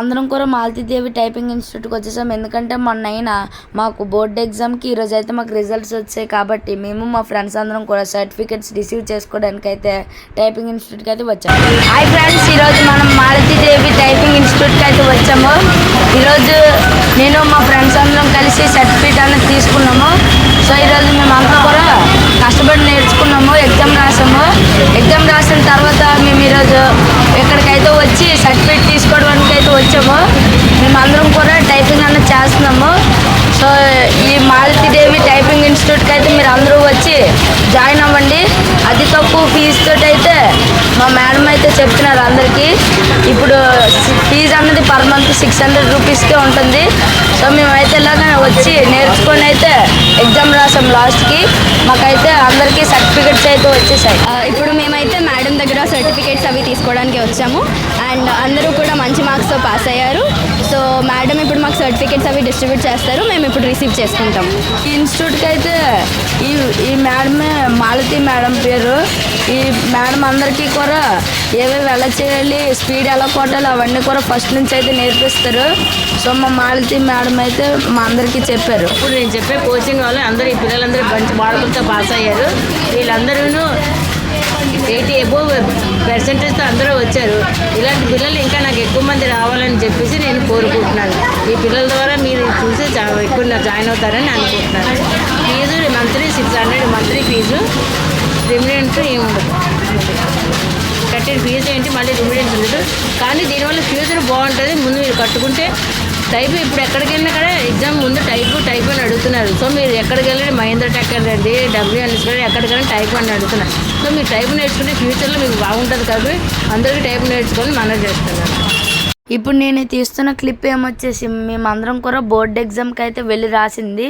అందరం కూడా మాలతీదేవి టైపింగ్ ఇన్స్టిట్యూట్కి వచ్చేసాం. ఎందుకంటే మొన్న అయినా మాకు బోర్డ్ ఎగ్జామ్కి ఈరోజు అయితే మాకు రిజల్ట్స్ వచ్చాయి కాబట్టి మేము మా ఫ్రెండ్స్ అందరం కూడా సర్టిఫికెట్స్ రిసీవ్ చేసుకోవడానికి అయితే టైపింగ్ ఇన్స్టిట్యూట్కి అయితే వచ్చాము హాయ్ ఫ్రెండ్స్ ఈరోజు మనం మాలతీదేవి టైపింగ్ ఇన్స్టిట్యూట్కి అయితే వచ్చాము. ఈరోజు నేను మా ఫ్రెండ్స్ అందరం కలిసి సర్టిఫికేట్ అనేది తీసుకున్నాము. సో ఈరోజు మేము అంతా కూడా కష్టపడి నేర్చుకున్నాము ఎగ్జామ్ రాసాము. ఎగ్జామ్ రాసిన తర్వాత మేము ఈరోజు వచ్చి సర్టిఫికేట్ తీసుకోవడానికి అయితే వచ్చాము. మేము అందరం కూడా టైపింగ్ అన్న చేస్తున్నాము. సో ఈ మాలతీదేవి టైపింగ్ ఇన్స్టిట్యూట్కి అయితే మీరు అందరూ వచ్చి జాయిన్ అవ్వండి. అతి తక్కువ ఫీజుతో అయితే మా మేడం అయితే చెప్తున్నారు అందరికీ. ఇప్పుడు ఫీజు అన్నది పర్ మంత్ సిక్స్ హండ్రెడ్ రూపీస్కే ఉంటుంది. సో మేమైతే ఇలాగ వచ్చి నేర్చుకొని అయితే ఎగ్జామ్ రాసాం లాస్ట్కి మాకైతే అందరికీ సర్టిఫికెట్స్ అయితే వచ్చేసాయి. ఇప్పుడు మేమైతే మేడం దగ్గర సర్టిఫికేట్స్ అవి తీసుకోవడానికి వచ్చాము. అండ్ అందరూ కూడా మంచి మార్క్స్తో పాస్ అయ్యారు. సో మేడం ఇప్పుడు మాకు సర్టిఫికేట్స్ అవి డిస్ట్రిబ్యూట్ చేస్తారు మేము ఇప్పుడు రిసీవ్ చేసుకుంటాం. ఈ ఇన్స్టిట్యూట్కి అయితే ఈ ఈ మేడమే మాలతి మేడం పేరు. ఈ మేడం అందరికీ కూడా ఏవేవి ఎలా చేయాలి స్పీడ్ ఎలా కొట్టాలి అవన్నీ కూడా ఫస్ట్ నుంచి అయితే నేర్పిస్తారు. సో మా మాలతి మేడం అయితే మా అందరికీ చెప్పారు. ఇప్పుడు నేను చెప్పే కోచింగ్ వల్ల అందరూ ఈ పిల్లలందరూ మంచి మార్కులతో పాస్ అయ్యారు. వీళ్ళందరూ ఎయిటీ ఎబోవ్ పర్సెంటేజ్తో అందరూ వచ్చారు. ఇలాంటి పిల్లలు ఇంకా నాకు ఎక్కువ మంది రావాలని చెప్పేసి కోరుకుంటున్నాను. ఈ పిల్లల ద్వారా మీరు చూసి ఎక్కువ జాయిన్ అవుతారని అనుకుంటున్నాను. Fee monthly six hundred monthly fee. రిమిడెంట్ ఏముండదు. కట్టిన ఫీజు ఏంటి మళ్ళీ రిమిడెన్స్ ఉండదు. కానీ దీనివల్ల ఫ్యూచర్ బాగుంటుంది. ముందు మీరు కట్టుకుంటే టైప్ ఇప్పుడు ఎక్కడికి వెళ్ళినా కూడా ఎగ్జామ్ ముందు టైప్ టైప్ అని అడుగుతున్నారు. సో మీరు ఎక్కడికి వెళ్ళండి మహేంద్ర టెక్ వెళ్ళండి డబ్ల్యూఎన్ఎస్ కానీ ఎక్కడికి టైప్ అని అడుగుతున్నారు. సో మీరు టైప్ నేర్చుకుంటే ఫ్యూచర్లో మీకు బాగుంటుంది కాబట్టి అందరికీ టైప్ నేర్చుకొని మనం చేస్తున్నారు. ఇప్పుడు నేను తీస్తున్న క్లిప్ ఏమొచ్చేసి మేమందరం కూడా బోర్డ్ ఎగ్జామ్కి అయితే వెళ్ళి రాసింది.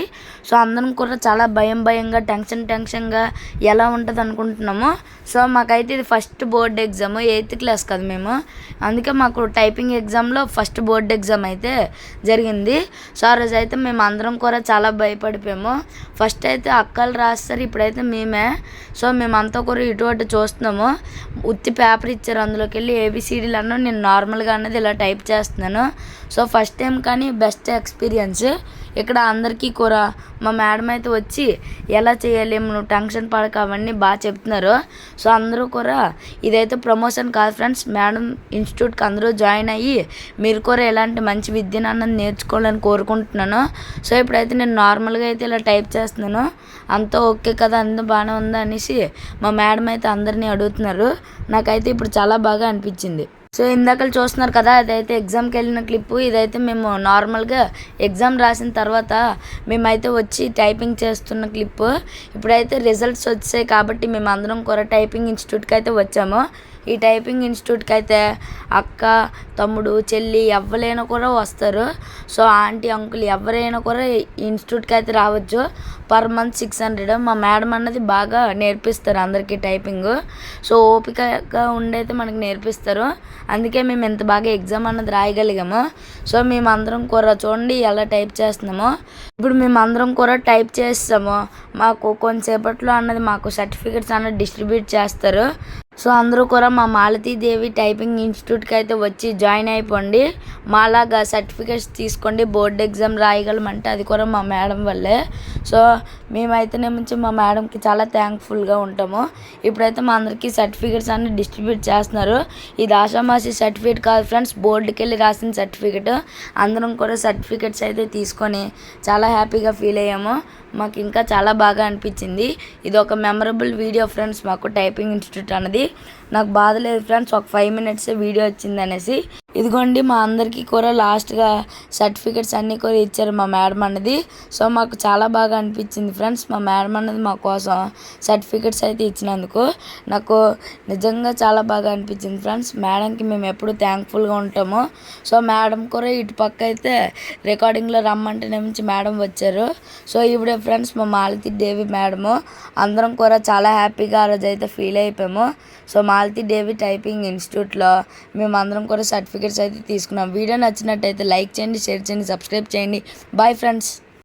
సో అందరం కూడా చాలా భయం భయంగా టెన్షన్ టెన్షన్గా ఎలా ఉంటుంది అనుకుంటున్నాము. సో మాకైతే ఇది first board exam eighth class కదా మేము. అందుకే మాకు టైపింగ్ ఎగ్జామ్లో ఫస్ట్ బోర్డ్ ఎగ్జామ్ అయితే జరిగింది. సో ఆ రోజు అయితే మేము అందరం కూడా చాలా భయపడిపోయాము. ఫస్ట్ అయితే అక్కలు రాస్తారు ఇప్పుడైతే మేమే. సో మేమంతా కూడా ఇటు అటు చూస్తున్నాము. ఉత్తి పేపర్ ఇచ్చారు అందులోకి వెళ్ళి ఏబిసిడీలు అన్నా నేను నార్మల్గా అన్నది ఇలా టైప్ టైప్ చేస్తున్నాను. సో ఫస్ట్ టైం కానీ బెస్ట్ ఎక్స్పీరియన్స్ ఇక్కడ అందరికీ కూడా మా మేడం అయితే వచ్చి ఎలా చేయాలి నువ్వు టెన్షన్ పడక అవన్నీ బాగా చెప్తున్నారు. సో అందరూ కూడా ఇదైతే ప్రమోషన్ కాదు ఫ్రెండ్స్ మేడం ఇన్స్టిట్యూట్కి అందరూ జాయిన్ అయ్యి మీరు కూడా ఎలాంటి మంచి విద్యను అన్నది నేర్చుకోవాలని కోరుకుంటున్నాను. సో ఇప్పుడైతే నేను నార్మల్గా అయితే ఇలా టైప్ చేస్తున్నాను. అంతా ఓకే కదా అంత బాగానే ఉందా అనేసి మా మేడం అయితే అందరినీ అడుగుతున్నారు. నాకైతే ఇప్పుడు చాలా బాగా అనిపించింది. సో ఇందాక చూస్తున్నారు కదా అదైతే ఎగ్జామ్కి వెళ్ళిన క్లిప్పు ఇదైతే మేము నార్మల్గా ఎగ్జామ్ రాసిన తర్వాత మేమైతే వచ్చి టైపింగ్ చేస్తున్న క్లిప్పు ఇప్పుడైతే రిజల్ట్స్ వచ్చాయి కాబట్టి మేము అందరం కూడా టైపింగ్ ఇన్స్టిట్యూట్కి అయితే వచ్చాము. ఈ టైపింగ్ ఇన్స్టిట్యూట్కి అయితే అక్క తమ్ముడు చెల్లి ఎవరైనా కూడా వస్తారు. సో ఆంటీ అంకుల్ ఎవరైనా కూడా ఈ ఇన్స్టిట్యూట్కి అయితే రావచ్చు. పర్ మంత్ సిక్స్ హండ్రెడ్ మా మేడం అన్నది బాగా నేర్పిస్తారు అందరికీ టైపింగ్ సో ఓపికగా ఉండైతే మనకి నేర్పిస్తారు. అందుకే మేము ఇంత బాగా ఎగ్జామ్ అన్నది రాయగలిగాము సో మేము అందరం కూడా చూడండి ఎలా టైప్ చేస్తున్నామో. ఇప్పుడు మేము అందరం కూడా టైప్ చేస్తాము మాకు కొంతసేపట్లో అన్నది మాకు సర్టిఫికెట్స్ అన్నది డిస్ట్రిబ్యూట్ చేస్తారు. సో అందరూ కూడా మా మాలతీదేవి టైపింగ్ ఇన్స్టిట్యూట్కి అయితే వచ్చి జాయిన్ అయిపోండి. మాలాగా సర్టిఫికేట్స్ తీసుకోండి. బోర్డ్ ఎగ్జామ్ రాయగలమంటే అది కూడా మా మేడం వల్లే. సో మేమైతేనేమించి మా మేడంకి చాలా థ్యాంక్ఫుల్గా ఉంటాము. ఇప్పుడైతే మా అందరికీ సర్టిఫికేట్స్ అన్ని డిస్ట్రిబ్యూట్ చేస్తున్నారు. ఇది ఆషామాసి సర్టిఫికేట్ కాదు ఫ్రెండ్స్ బోర్డుకి వెళ్ళి రాసిన సర్టిఫికేట్. అందరం కూడా సర్టిఫికేట్స్ అయితే తీసుకొని చాలా హ్యాపీగా ఫీల్ అయ్యాము. మాకు ఇంకా చాలా బాగా అనిపించింది. ఇది ఒక మెమరబుల్ వీడియో ఫ్రెండ్స్ మాకు టైపింగ్ ఇన్స్టిట్యూట్ అన్నది. నాకు బాధ లేదు ఫ్రెండ్స్ ఒక ఫైవ్ మినిట్స్ వీడియో వచ్చింది అనేసి ఇదిగోండి మా అందరికీ కూడా లాస్ట్గా సర్టిఫికెట్స్ అన్నీ కూడా ఇచ్చారు మా మేడం అన్నది. సో మాకు చాలా బాగా అనిపించింది ఫ్రెండ్స్. మా మేడం అన్నది మా కోసం సర్టిఫికెట్స్ అయితే ఇచ్చినందుకు నాకు నిజంగా చాలా బాగా అనిపించింది ఫ్రెండ్స్. మేడంకి మేము ఎప్పుడు థ్యాంక్ఫుల్గా ఉంటాము. సో మేడం కూడా ఇటు పక్క అయితే రికార్డింగ్లో రమ్మంటే నుంచి మేడం వచ్చారు. సో ఇప్పుడే ఫ్రెండ్స్ మా మాలతి దేవి మేడము అందరం కూడా చాలా హ్యాపీగా ఆ రోజు అయితే ఫీల్ అయిపోయాము. సో మాలతి దేవి టైపింగ్ ఇన్స్టిట్యూట్లో మేము అందరం కూడా సర్టిఫికేట్స్ అయితే తీసుకున్నాం. వీడియో నచ్చినట్టయితే లైక్ చేయండి షేర్ చేయండి సబ్స్క్రైబ్ చేయండి. Bye friends